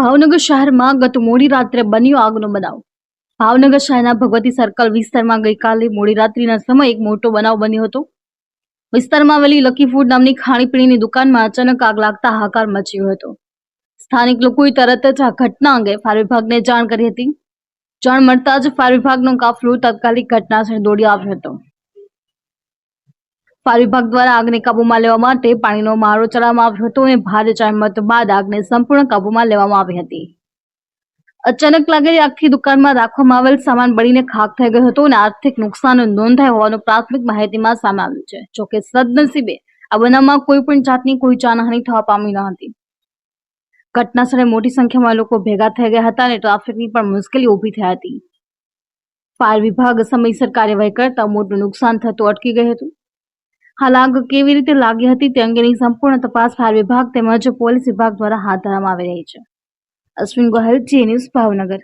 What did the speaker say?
ભાવનગર શહેરમાં ગત મોડી રાત્રે બન્યો આગનો બનાવ. ભાવનગર શહેરના ભગવતી સર્કલ વિસ્તારમાં ગઈકાલે મોડી રાત્રિના સમયે એક મોટો બનાવ બન્યો હતો. વિસ્તારમાં આવેલી લકી ફૂડ નામની ખાણીપીણીની દુકાનમાં અચાનક આગ લાગતા હાકાર મચ્યો હતો. સ્થાનિક લોકોએ તરત જ આ ઘટના અંગે ફાયર વિભાગને જાણ કરી હતી. જાણ મળતા જ ફાયર વિભાગનો કાફલો તાત્કાલિક ઘટનાસ્થળે દોડી આવ્યો હતો. ફાયર વિભાગ દ્વારા આગને કાબૂમાં લેવા માટે પાણીનો મારો ચલાવવામાં આવ્યો હતો અને ભારે જહેમત બાદ આગને સંપૂર્ણ કાબૂમાં લેવામાં આવી હતી. અચાનક લાગેલી આખી દુકાનમાં રાખવામાં આવેલ સામાન બળીને ખાક થઈ ગયો હતો અને આર્થિક નુકસાન નોંધાય હોવાનું પ્રાથમિક માહિતીમાં સામે આવ્યું છે. જોકે સદનસીબે આ બનાવમાં કોઈ પણ જાતની કોઈ જાનહાની થવા પામી ન હતી. ઘટના સ્થળે મોટી સંખ્યામાં લોકો ભેગા થઈ ગયા હતા અને ટ્રાફિકની પણ મુશ્કેલી ઊભી થઈ હતી. ફાયર વિભાગ સમયસર કાર્યવાહી કરતા મોટું નુકસાન થતું અટકી ગયું હતું. હાલ આગ કેવી રીતે લાગી હતી તે અંગેની સંપૂર્ણ તપાસ ફાયર વિભાગ તેમજ પોલીસ વિભાગ દ્વારા હાથ ધરવામાં આવી રહી છે. Ashwin Gohil Zee news Bhavnagar.